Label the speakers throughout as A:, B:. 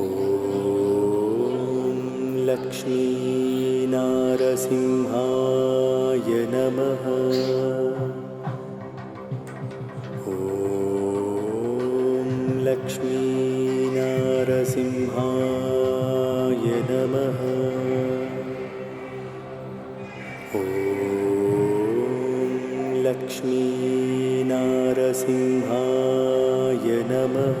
A: ॐ लक्ष्मीनारसिंहाय नमः। ॐ लक्ष्मीनारसिंहाय नमः। ॐ लक्ष्मीनारसिंहाय नमः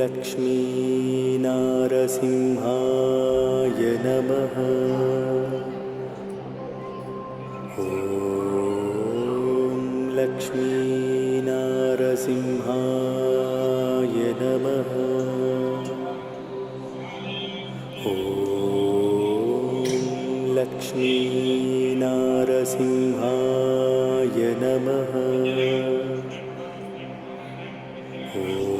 A: लक्ष्मीनारसिंहाय नमः। ॐ लक्ष्मीनारसिंहाय नमः। ॐ लक्ष्मीनारसिंहाय नमः। ॐ